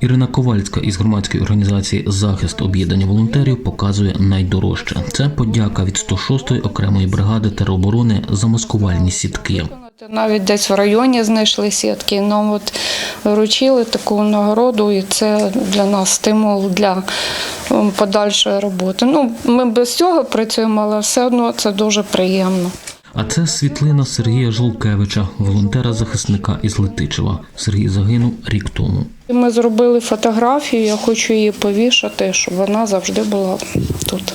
Ірина Ковальська із громадської організації Захист об'єднання волонтерів показує найдорожче. Це подяка від 106-ї окремої бригади тероборони за маскувальні сітки. Навіть десь в районі знайшли сітки. Нам от вручили таку нагороду, і це для нас стимул для ем, подальшої роботи. Ну, ми без цього працюємо, але все одно це дуже приємно. А це світлина Сергія Жолкевича, волонтера-захисника із Летичева. Сергій загинув рік тому. Ми зробили фотографію, я хочу її повішати, щоб вона завжди була тут.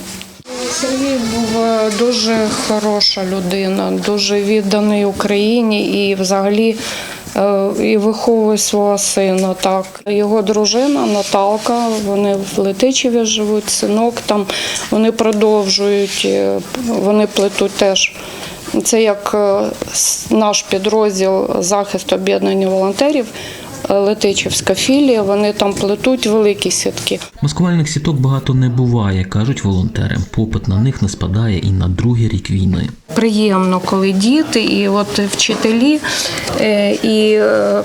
Сергій був е, дуже хороша людина, дуже відданий Україні і взагалі і виховує свого сина. Так. Його дружина Наталка, вони в Летичеві живуть, синок там, вони продовжують, е, вони плетуть теж. Це як е, наш підрозділ захист об'єднання волонтерів, е, Летичівська філія, вони там плетуть великі сітки. Маскувальних сіток багато не буває, кажуть волонтери. Попит на них не спадає і на другий рік війни. приємно, коли діти, і от вчителі, е, і е,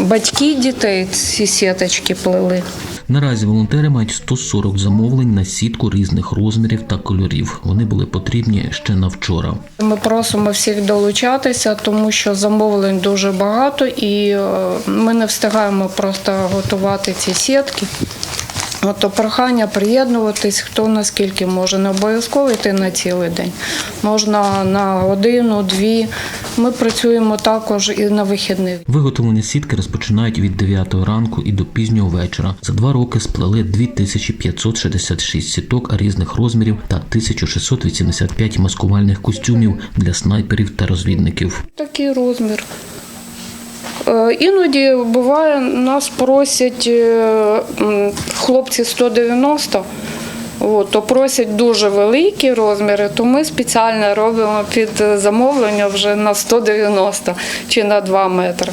батьки дітей ці сіточки плели. Наразі волонтери мають 140 замовлень на сітку різних розмірів та кольорів. Вони були потрібні ще на вчора. Ми просимо всіх долучатися, тому що замовлень дуже багато, і е, ми не встигаємо просто готувати ці сітки. От прохання приєднуватись, хто наскільки може. Не обов'язково йти на цілий день. Можна на годину, дві. Ми працюємо також і на вихідних. Виготовлення сітки розпочинають від 9 ранку і до пізнього вечора. За два роки сплели 2566 сіток різних розмірів та 1685 маскувальних костюмів для снайперів та розвідників. Такий розмір. Е, Іноді буває, нас просять е, хлопці 190, от, то просять дуже великі розміри, то ми спеціально робимо під замовлення вже на 190 чи на 2 метри.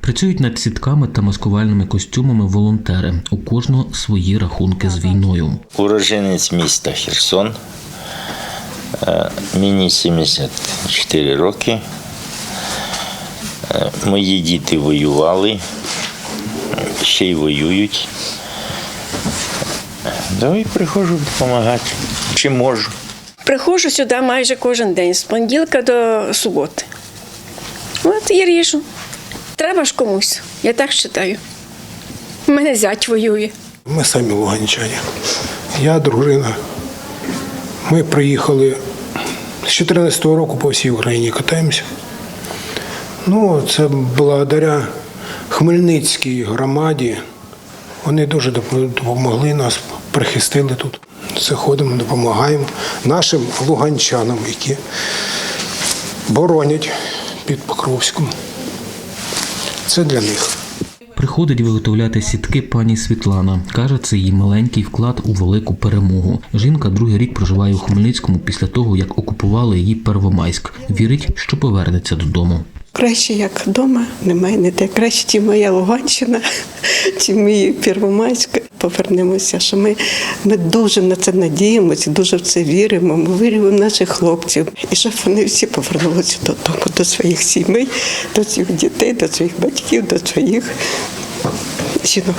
Працюють над сітками та маскувальними костюмами волонтери. У кожного свої рахунки з війною. Уроженець міста Херсон. Е, Мені 74 роки. Е, Мої діти воювали, ще й воюють. Давай приходжу допомагати, чи можу. Приходжу сюди майже кожен день, з понеділка до суботи. От і ріжу. Треба ж комусь. Я так вважаю. У мене зять воює. Ми самі луганчані. Я дружина. Ми приїхали з 2014 року по всій Україні катаємося. Ну, це благодаря Хмельницькій громаді. Вони дуже допомогли нас, прихистили тут. Заходимо, допомагаємо нашим луганчанам, які боронять під Покровськом. Це для них. Приходить виготовляти сітки пані Світлана. Каже, це її маленький вклад у велику перемогу. Жінка другий рік проживає у Хмельницькому після того, як окупували її Первомайськ. Вірить, що повернеться додому. Краще як вдома, немає ніде. Краще, ті моя Луганщина, чи мій Первомайськ. Повернемося, що ми, ми дуже на це надіємося, дуже в це віримо. Ми віримо в наших хлопців. І щоб вони всі повернулися додому, до своїх сімей, до своїх дітей, до своїх батьків, до своїх жінок.